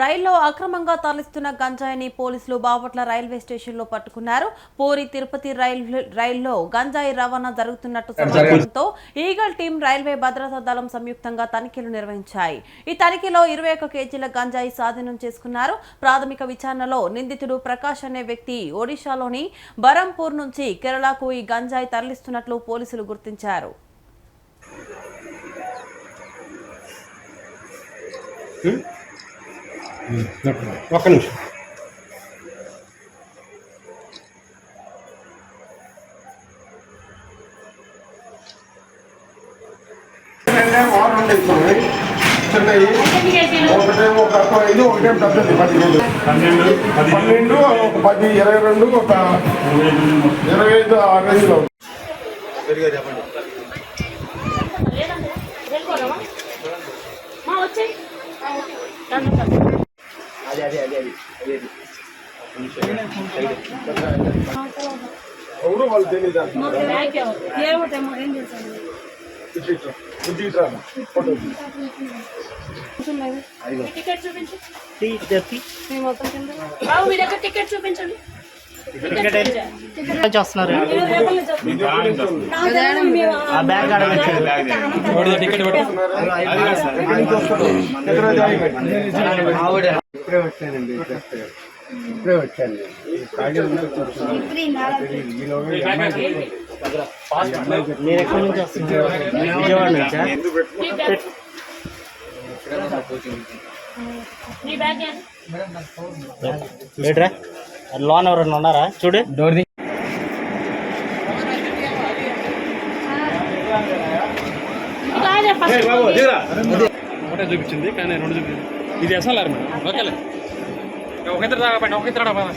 రైల్లో అక్రమంగా తరలిస్తున్న గంజాయిని పోలీసులు బాపట్ల రైల్వే స్టేషన్లో పట్టుకున్నారు. పూరి తిరుపతి రైల్ రైల్లో గంజాయి రవాణా జరుగుతున్నట్టు సమాచారంతో ఈగల్ టీం రైల్వే భద్రతా దళం సంయుక్తంగా తనిఖీలు నిర్వహించాయి. ఈ తనిఖీలో ఇరవై ఒక్క కేజీల గంజాయి స్వాధీనం చేసుకున్నారు. ప్రాథమిక విచారణలో నిందితుడు ప్రకాష్ అనే వ్యక్తి ఒడిశాలోని బరంపూర్ నుంచి కేరళకు ఈ గంజాయి తరలిస్తున్నట్లు పోలీసులు గుర్తించారు. ఒక్క నిమిషం. ఒకటేమో ఒక ఇది ఒకటేమో పెద్దది పదిహేను పన్నెండు ఒక పది ఇరవై రెండు ఒక ఇరవై ఐదు ఆ రేంజ్లో మా వచ్చాయి. ఎవరు వాళ్ళు తెలియదు? ఏమిటేమో ఏం చేశాను టికెట్ చూపించు మీ మొత్తం కింద బాబు మీ దగ్గర టికెట్ చూపించండి ఆ బ్యాగ్ పెట్టారు ఇప్పుడే వచ్చానండి ఇప్పుడే వచ్చాను. మీరు ఎక్కడి నుంచి విజయవాడ? లేటరా లోన్ ఎవరైనా ఉన్నారా? చూడు. డోర్ చూపించింది కానీ రెండు చూపించింది. Y de esa alarma. Tengo que entrar a la tengo que entrar a la